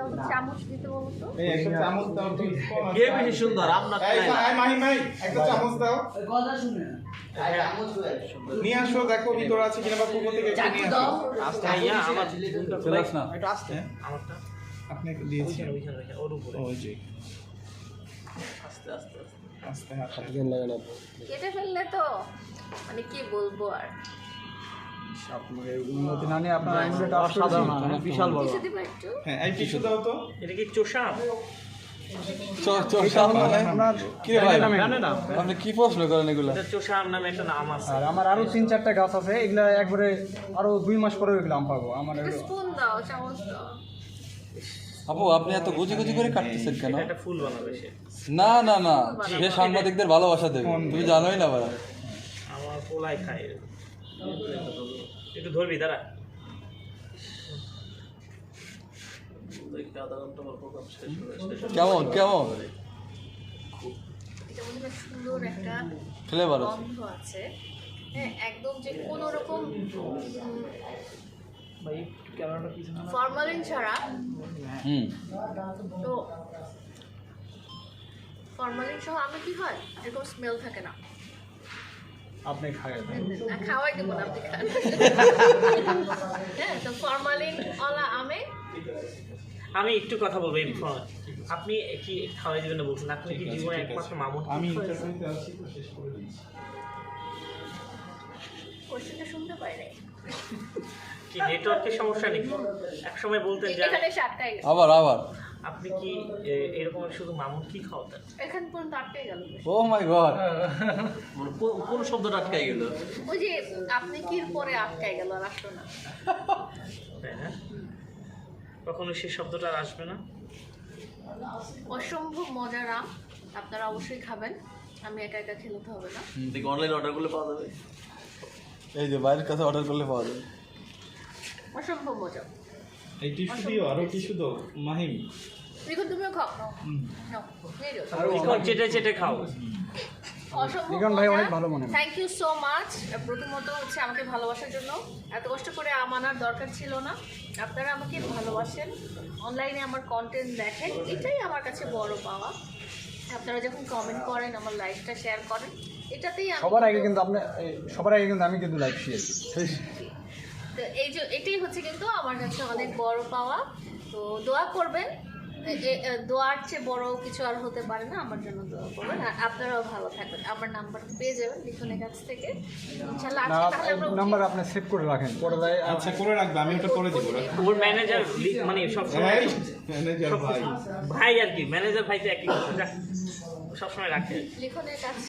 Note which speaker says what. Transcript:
Speaker 1: দাও তো, চামচ দিতে বলো তো।
Speaker 2: এই একটা চামচ দাও ঠিক
Speaker 3: কে বেশি সুন্দর? আপনার
Speaker 2: এই এই মাহি মাহি একটা চামচ দাও।
Speaker 4: কথা শুনে
Speaker 2: নিয়ে আসো দেখো ভিতরে আছে কিনা বা পূর্ব থেকে নিয়ে আসো।
Speaker 3: আস্তে আইয়া আমার
Speaker 2: চলাস না।
Speaker 3: একটু আস্তে।
Speaker 2: হ্যাঁ?
Speaker 3: আমারটা?
Speaker 2: আপনি দিয়েছেন
Speaker 3: ওইখানে ওইখানে ওইখানে ওর উপরে।
Speaker 2: ওই যে।
Speaker 3: আস্তে আস্তে আস্তে।
Speaker 2: আস্তে হাত
Speaker 1: কেটে ফেললে তো মানে কি বলব আর?
Speaker 5: উন্নতি না নিয়ে আপনার আইনটা অসাধারণ বিশাল বড়।
Speaker 1: কিছু দিবা একটু।
Speaker 2: হ্যাঁ এই টিস্যু দাও তো।
Speaker 3: এটা কি চোষা?
Speaker 5: আপনার
Speaker 6: কি রে ভাই
Speaker 5: জানে না।
Speaker 6: আপনি কি প্রশ্ন করেন এগুলো?
Speaker 3: এটা চোষা নামে একটা নাম আছে।
Speaker 5: আর আমার আরও তিন চারটা গাছ আছে এগুলা একবারে আরও দুই মাস পরে এগুলো আম পাবো। আমার
Speaker 6: আপু আপনি এত গুজি গুজি করে কাটতেছেন কেন?
Speaker 3: ফুল বানাবে
Speaker 6: না না না সে সাংবাদিকদের ভালোবাসা দেবে। তুমি জানোই না ভাই।
Speaker 3: আমার পোলাই খায়। একটু ধরবি দাঁড়া।
Speaker 6: কেমন কেমন?
Speaker 1: এটা মনে সুন্দর একটা
Speaker 6: ফ্লেভার আছে।
Speaker 1: হ্যাঁ একদম যে কোনো রকম ফরমালিন ছাড়া।
Speaker 6: হুম।
Speaker 1: তো ফরমালিন সহ আমি কি হয়? এরকম স্মেল থাকে না।
Speaker 5: আপনি খায়
Speaker 1: না, খাওয়াই দেবো না আপনি খান। হ্যাঁ তো ফরমালিন ওলা আমে?
Speaker 3: আমি একটু কথা বলব আপনি কি খাওয়াই দিবেন না বলছেন? আপনি কি জীবনে একমাত্র মামুন?
Speaker 2: আমি ইন্টারভিউতে আছি শেষ করে দিচ্ছি।
Speaker 1: কোশ্চেনটা শুনতে পাই নাই।
Speaker 3: কি নেটওয়ার্কের সমস্যা নাকি? এক সময় বলতেন যে
Speaker 6: আবার আবার।
Speaker 3: আপনি কি এরকম শুধু মামুন কি খাওয়াতেন?
Speaker 1: এখান পর্যন্ত আটকাই গেল।
Speaker 6: Oh my god.
Speaker 3: কোন শব্দটা আটকাই গেল?
Speaker 1: ওই যে আপনি কির পরে আটকাই গেল আর আসলো না।
Speaker 3: তাই না? কখনো সেই শব্দটা আর আসবে না?
Speaker 1: অসম্ভব মজার আম আপনারা অবশ্যই খাবেন। আমি একা একা খেলে তো হবে না।
Speaker 3: দেখি অনলাইন অর্ডারগুলো পাওয়া যাবে।
Speaker 6: এই যে বাইরের কাছে অর্ডার করলে পাওয়া যাবে।
Speaker 1: অসম্ভব মজা।
Speaker 2: এই টিস্যু দিও আরও টিস্যু। দাও মাহিম।
Speaker 1: দেখুন তুমিও খাও
Speaker 3: এখন চেটে চেটে খাও।
Speaker 1: অসম্ভব
Speaker 5: ভাই অনেক ভালো মনে
Speaker 1: থ্যাংক ইউ সো মাচ প্রথমত হচ্ছে আমাকে ভালোবাসার জন্য। এত কষ্ট করে আম আনার দরকার ছিল না। আপনারা আমাকে ভালোবাসেন। অনলাইনে আমার কন্টেন্ট দেখেন। এটাই আমার কাছে বড় পাওয়া। আপনারা যখন কমেন্ট করেন আমার লাইফটা শেয়ার করেন এটাতেই
Speaker 5: সবার আগে কিন্তু আপনি সবার আগে কিন্তু আমি কিন্তু লাইভ শেয়ার করি।
Speaker 1: তো এই যে এটাই হচ্ছে কিন্তু আমার কাছে অনেক বড় পাওয়া। তো দোয়া করবেন। দোয়ার চেয়ে বড় কিছু আর হতে পারে না আমার জন্য দোয়া করবেন। আর আপনারাও ভালো থাকবেন। আমার নাম্বার পেয়ে যাবেন লিখনের কাছ থেকে। ইনশাল্লাহ
Speaker 5: না
Speaker 1: আজকে তাহলে আমরা
Speaker 5: নাম্বার আপনি সেভ করে রাখেন। পরে যায়
Speaker 2: আচ্ছা করে রাখবে আমি ওটা করে দিব
Speaker 3: ওর ম্যানেজার মানে
Speaker 2: ম্যানেজার ভাই।
Speaker 3: ভাই আর কি ম্যানেজার ভাই তো একই কথা। যাক, সবসময় রাখে।
Speaker 1: লিখনের কাছ